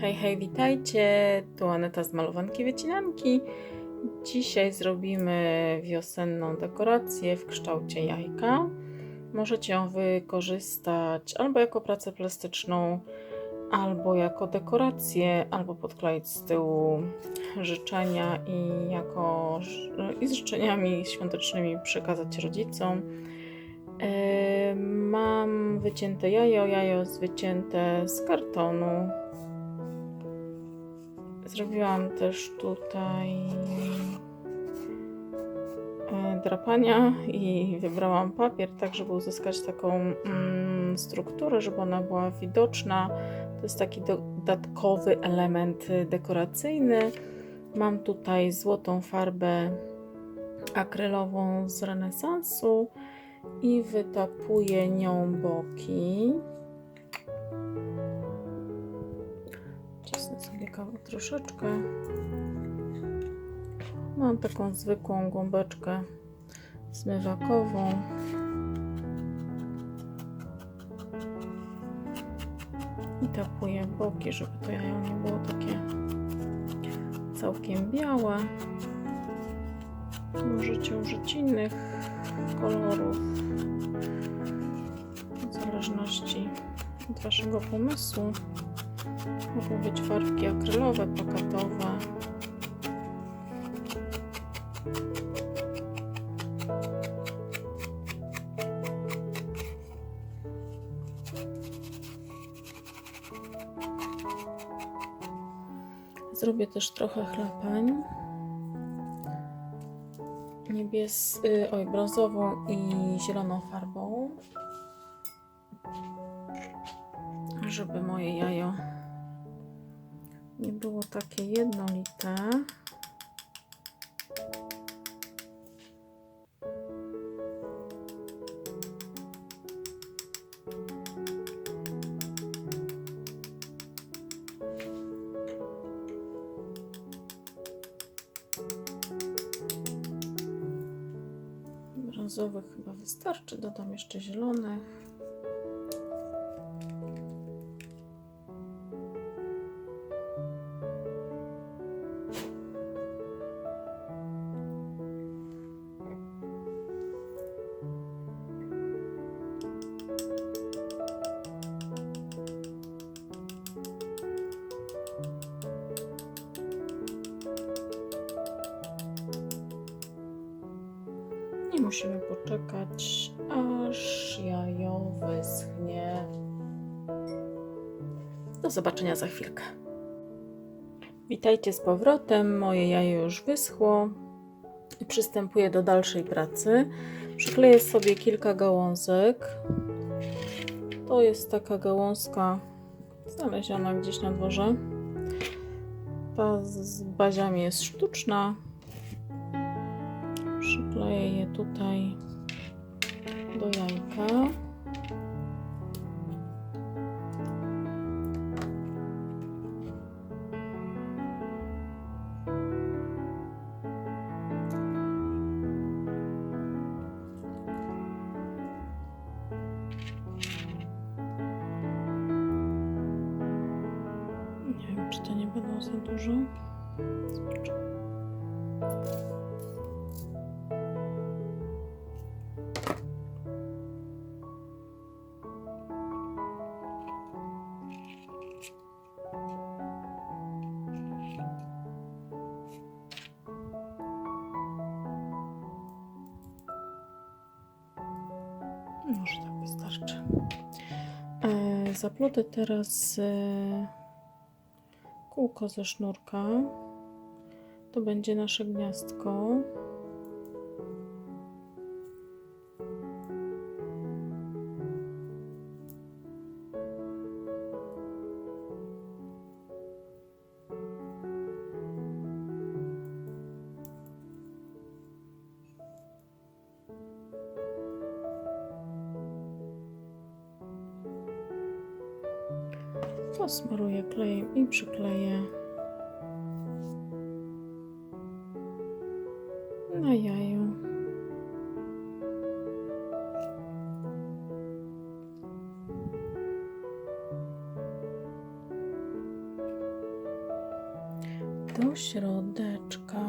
Hej, hej, witajcie! Tu Aneta z Malowanki Wycinanki. Dzisiaj zrobimy wiosenną dekorację w kształcie jajka. Możecie ją wykorzystać albo jako pracę plastyczną, albo jako dekorację, albo podkleić z tyłu życzenia i, jako, i z życzeniami świątecznymi przekazać rodzicom. Mam wycięte jajo, jajo jest wycięte z kartonu. Zrobiłam też tutaj e, drapania i wybrałam papier, tak żeby uzyskać taką mm, strukturę, żeby ona była widoczna. To jest taki dodatkowy element dekoracyjny. Mam tutaj złotą farbę akrylową z renesansu i wytapuję nią boki. Troszeczkę. Mam taką zwykłą gąbeczkę zmywakową. I tapuję boki, żeby to jajo nie było takie całkiem białe. Możecie użyć innych kolorów w zależności od Waszego pomysłu. Mogą być farbki akrylowe, plakatowe. Zrobię też trochę chlapeń niebies, y, oj, brązową i zieloną farbą, żeby moje jajo nie było takie jednolite. Brązowych chyba wystarczy, dodam jeszcze zielonych. Musimy poczekać, aż jajo wyschnie. Do zobaczenia za chwilkę. Witajcie z powrotem. Moje jajo już wyschło. Przystępuję do dalszej pracy. Przykleję sobie kilka gałązek. To jest taka gałązka znaleziona gdzieś na dworze. Ta z baziami jest sztuczna, przykleję je tutaj do jajka. Nie wiem, czy to nie będą za dużo. Zobaczymy. Może tak wystarczy. E, zaplotę teraz e, kółko ze sznurka. To będzie nasze gniazdko. Posmaruję klejem i przykleję na jaju. do środeczka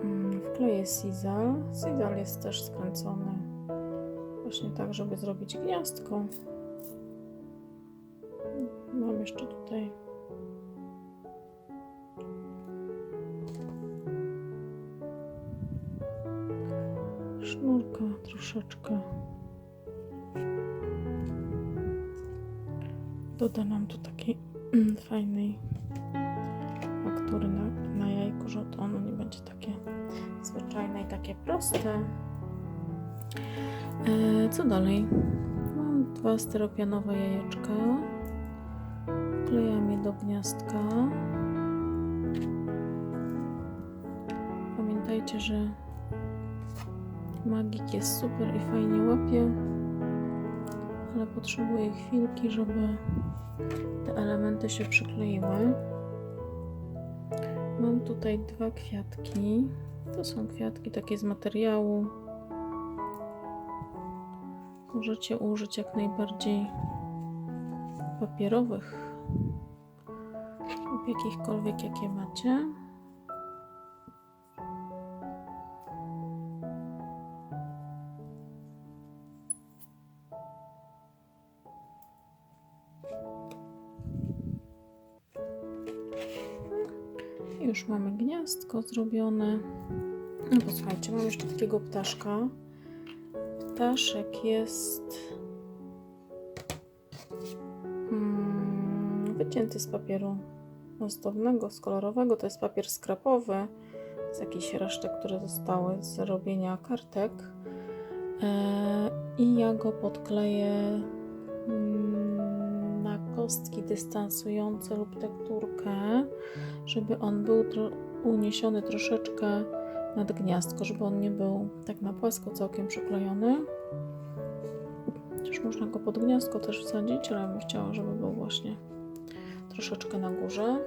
mm, wkleję sizal. Sizal jest też skręcony właśnie tak, żeby zrobić gniazdko. Jeszcze tutaj sznurka troszeczkę. Doda nam tu takiej fajnej faktury na, na jajku, że ono nie będzie takie zwyczajne i takie proste. E, co dalej? Mam dwa styropianowe jajeczka. Wklejam je do gniazdka. Pamiętajcie, że magik jest super i fajnie łapie, ale potrzebuje chwilki, żeby te elementy się przykleiły. Mam tutaj dwa kwiatki. To są kwiatki takie z materiału. Możecie użyć jak najbardziej papierowych lub jakichkolwiek, jakie macie. Już mamy gniazdko zrobione. No posłuchajcie, mam jeszcze takiego ptaszka. Ptaszek jest mm, wycięty z papieru ozdobnego, z kolorowego. To jest papier skrapowy z jakichś resztek, które zostały z robienia kartek. E, I ja go podkleję mm, na kostki dystansujące lub tekturkę, żeby on był uniesiony troszeczkę nad gniazdko, żeby on nie był tak na płasko całkiem przyklejony. Też można go pod gniazdko też wsadzić, ale ja bym chciała, żeby był właśnie troszeczkę na górze.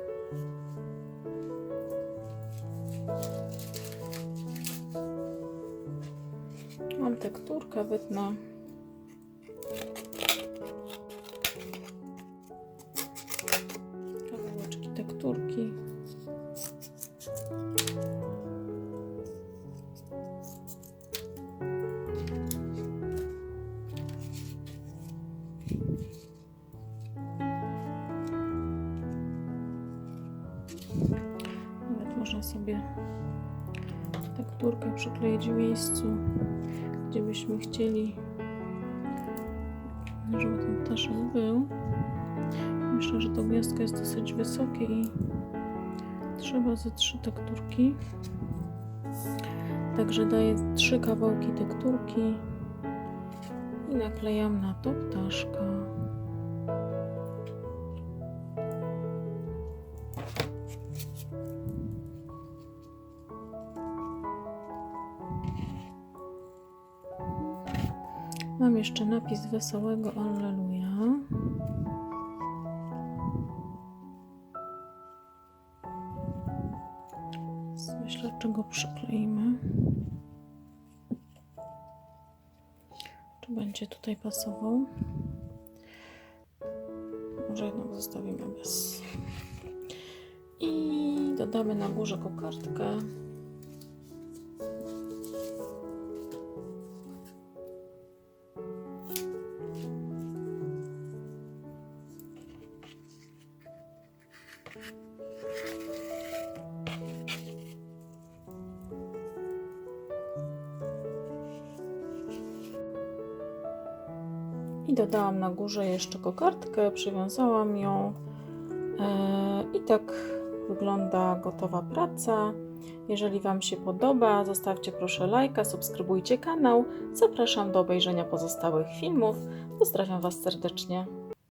Mam tekturkę, wytnę. Sobie tekturkę przykleić w miejscu, gdzie byśmy chcieli, żeby ten ptaszek był. Myślę, że to gniazdko jest dosyć wysokie i trzeba ze trzy tekturki. Także daję trzy kawałki tekturki i naklejam na to ptaszka. Mam jeszcze napis Wesołego Alleluja. Myślę, czy go przykleimy. Czy będzie tutaj pasował? Może jednak zostawimy bez. I dodamy na górze kokardkę. I dodałam na górze jeszcze kokardkę, przywiązałam ją. E, I tak wygląda gotowa praca. Jeżeli Wam się podoba, zostawcie proszę lajka, subskrybujcie kanał. Zapraszam do obejrzenia pozostałych filmów. Pozdrawiam Was serdecznie.